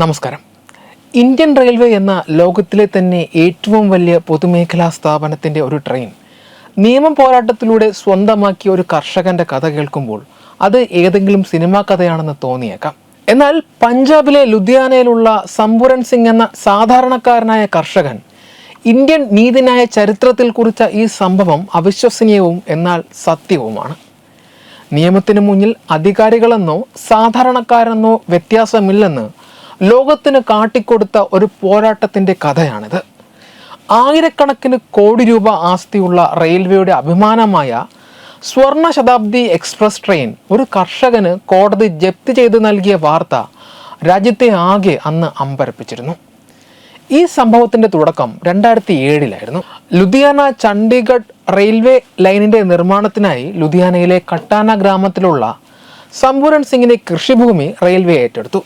നമസ്കാരം. Indian railway എന്ന ലോകത്തിലെ തന്നെ ഏറ്റവും വലിയ പൊതുമേഖലാ സ്ഥാപനത്തിന്റെ ഒരു ട്രെയിൻ നിയമ പോരാട്ടത്തിലൂടെ സ്വന്തമാക്കിയ ഒരു കർഷകന്റെ കഥ കേൾക്കുമ്പോൾ അത് ഏതെങ്കിലും സിനിമാ കഥയാണെന്ന് തോന്നിയേക്കാം. എന്നാൽ പഞ്ചാബിലെ ലുധിയാനയിലുള്ള സമ്പൂരൻ സിംഗ് എന്ന സാധാരണക്കാരനായ കർഷകൻ ഇന്ത്യൻ നീതിന്യായ ചരിത്രത്തിൽ കുറിച്ച ഈ സംഭവം അവിശ്വസനീയവും എന്നാൽ സത്യവുമാണ്. നിയമത്തിന് മുന്നിൽ അധികാരികളെന്നോ സാധാരണക്കാരെന്നോ വ്യത്യാസമില്ലെന്ന് ലോകത്തിന് കാട്ടിക്കൊടുത്ത ഒരു പോരാട്ടത്തിന്റെ കഥയാണിത്. ആയിരക്കണക്കിന് കോടി രൂപ ആസ്തിയുള്ള റെയിൽവേയുടെ അഭിമാനമായ സ്വർണ ശതാബ്ദി എക്സ്പ്രസ് ട്രെയിൻ ഒരു കർഷകന് കോടതി ജപ്തി ചെയ്ത് നൽകിയ വാർത്ത രാജ്യത്തെ ആകെ അന്ന് അമ്പരപ്പിച്ചിരുന്നു. ഈ സംഭവത്തിന്റെ തുടക്കം രണ്ടായിരത്തി ഏഴിലായിരുന്നു ലുധിയാന ചണ്ഡീഗഡ് റെയിൽവേ ലൈനിന്റെ നിർമ്മാണത്തിനായി ലുധിയാനയിലെ കട്ടാന ഗ്രാമത്തിലുള്ള സമ്പൂരൺ സിംഗിന്റെ കൃഷിഭൂമി റെയിൽവേ ഏറ്റെടുത്തു.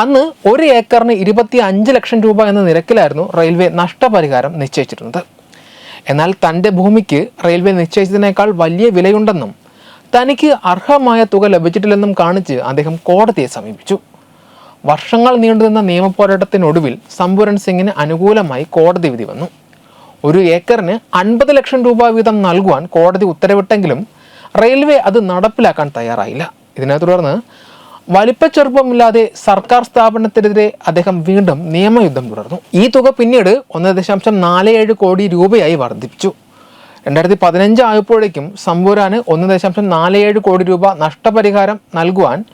അന്ന് ഒരു ഏക്കറിന് ഇരുപത്തി അഞ്ച് ലക്ഷം രൂപ എന്ന നിരക്കിലായിരുന്നു റെയിൽവേ നഷ്ടപരിഹാരം നിശ്ചയിച്ചിരുന്നത്. എന്നാൽ തന്റെ ഭൂമിക്ക് റെയിൽവേ നിശ്ചയിച്ചതിനേക്കാൾ വലിയ വിലയുണ്ടെന്നും തനിക്ക് അർഹമായ തുക ലഭിച്ചിട്ടില്ലെന്നും കാണിച്ച് അദ്ദേഹം കോടതിയെ സമീപിച്ചു. വർഷങ്ങൾ നീണ്ടുനിന്ന നിയമപോരാട്ടത്തിനൊടുവിൽ സമ്പൂരൺ സിംഗിന് അനുകൂലമായി കോടതി വിധി വന്നു. ഒരു ഏക്കറിന് അൻപത് ലക്ഷം രൂപ വീതം നൽകുവാൻ കോടതി ഉത്തരവിട്ടെങ്കിലും റെയിൽവേ അത് നടപ്പിലാക്കാൻ തയ്യാറായില്ല. ഇതിനെ തുടർന്ന് വലിപ്പച്ചെറുപ്പമില്ലാതെ സർക്കാർ സ്ഥാപനത്തിനെതിരെ അദ്ദേഹം വീണ്ടും നിയമയുദ്ധം തുടർന്നു. ഈ തുക പിന്നീട് ഒന്ന് ദശാംശം നാല് ഏഴ് കോടി രൂപയായി വർദ്ധിപ്പിച്ചു. രണ്ടായിരത്തി പതിനഞ്ച് ആയപ്പോഴേക്കും സമ്പൂരാന് ഒന്ന് ദശാംശം നാല് ഏഴ് കോടി രൂപ നഷ്ടപരിഹാരം നൽകുവാൻ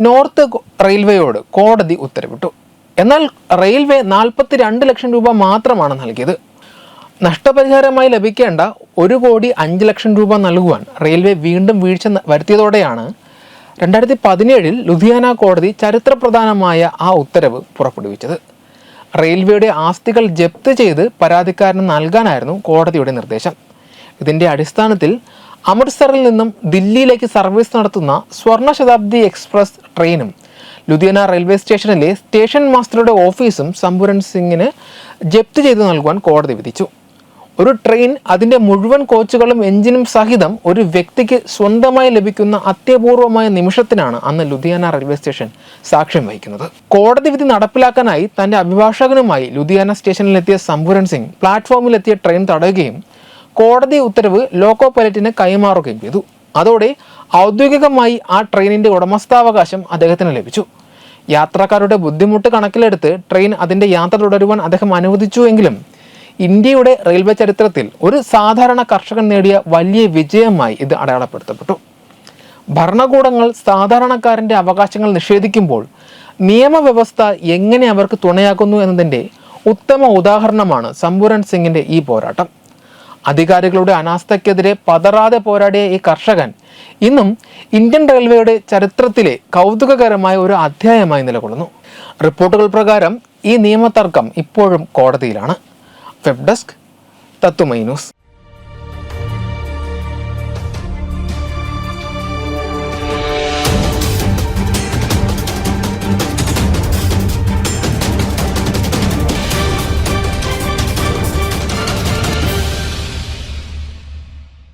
നോർത്ത് റെയിൽവേയോട് കോടതി ഉത്തരവിട്ടു. എന്നാൽ റെയിൽവേ നാൽപ്പത്തി രണ്ട് ലക്ഷം രൂപ മാത്രമാണ് നൽകിയത്. നഷ്ടപരിഹാരമായി ലഭിക്കേണ്ട ഒരു കോടി അഞ്ച് ലക്ഷം രൂപ നൽകുവാൻ റെയിൽവേ വീണ്ടും വീഴ്ച വരുത്തിയതോടെയാണ് രണ്ടായിരത്തി പതിനേഴിൽ ലുധിയാന കോടതി ചരിത്രപ്രധാനമായ ആ ഉത്തരവ് പുറപ്പെടുവിച്ചത്. റെയിൽവേയുടെ ആസ്തികൾ ജപ്ത് ചെയ്ത് പരാതിക്കാരന് നൽകാനായിരുന്നു കോടതിയുടെ നിർദ്ദേശം. ഇതിന്റെ അടിസ്ഥാനത്തിൽ അമൃത്സറിൽ നിന്നും ദില്ലിയിലേക്ക് സർവീസ് നടത്തുന്ന സ്വർണ ശതാബ്ദി എക്സ്പ്രസ് ട്രെയിനും ലുധിയാന റെയിൽവേ സ്റ്റേഷനിലെ സ്റ്റേഷൻ മാസ്റ്ററുടെ ഓഫീസും സമ്പൂരൻ സിംഗിന് ജപ്തി ചെയ്ത് നൽകുവാൻ കോടതി വിധിച്ചു. ഒരു ട്രെയിൻ അതിന്റെ മുഴുവൻ കോച്ചുകളും എഞ്ചിനും സഹിതം ഒരു വ്യക്തിക്ക് സ്വന്തമായി ലഭിക്കുന്ന അത്യപൂർവമായ നിമിഷത്തിനാണ് അന്ന് ലുധിയാന റെയിൽവേ സ്റ്റേഷൻ സാക്ഷ്യം വഹിക്കുന്നത്. കോടതി വിധി നടപ്പിലാക്കാനായി തന്റെ അഭിഭാഷകനുമായി ലുധിയാന സ്റ്റേഷനിലെത്തിയ സംഭുരൻ സിംഗ് പ്ലാറ്റ്ഫോമിലെത്തിയ ട്രെയിൻ തടയുകയും കോടതി ഉത്തരവ് ലോക്കോ പൈലറ്റിന് കൈമാറുകയും ചെയ്തു. അതോടെ ഔദ്യോഗികമായി ആ ട്രെയിനിന്റെ ഉടമസ്ഥാവകാശം അദ്ദേഹത്തിന് ലഭിച്ചു. യാത്രക്കാരുടെ ബുദ്ധിമുട്ട് കണക്കിലെടുത്ത് ട്രെയിൻ അതിന്റെ യാത്ര തുടരുവാൻ അദ്ദേഹം അനുവദിച്ചുവെങ്കിലും ഇന്ത്യയുടെ റെയിൽവേ ചരിത്രത്തിൽ ഒരു സാധാരണ കർഷകൻ നേടിയ വലിയ വിജയമായി ഇത് അടയാളപ്പെടുത്തപ്പെട്ടു. ഭരണകൂടങ്ങൾ സാധാരണക്കാരന്റെ അവകാശങ്ങൾ നിഷേധിക്കുമ്പോൾ നിയമവ്യവസ്ഥ എങ്ങനെ അവർക്ക് തുണയാക്കുന്നു എന്നതിന്റെ ഉത്തമ ഉദാഹരണമാണ് സമ്പൂരൻ സിംഗിന്റെ ഈ പോരാട്ടം. അധികാരികളുടെ അനാസ്ഥയ്ക്കെതിരെ പതറാതെ പോരാടിയ ഈ കർഷകൻ ഇന്നും ഇന്ത്യൻ റെയിൽവേയുടെ ചരിത്രത്തിലെ കൗതുകകരമായ ഒരു അധ്യായമായി നിലകൊള്ളുന്നു. റിപ്പോർട്ടുകൾ പ്രകാരം ഈ നിയമതർക്കം ഇപ്പോഴും കോടതിയിലാണ്. Web desk news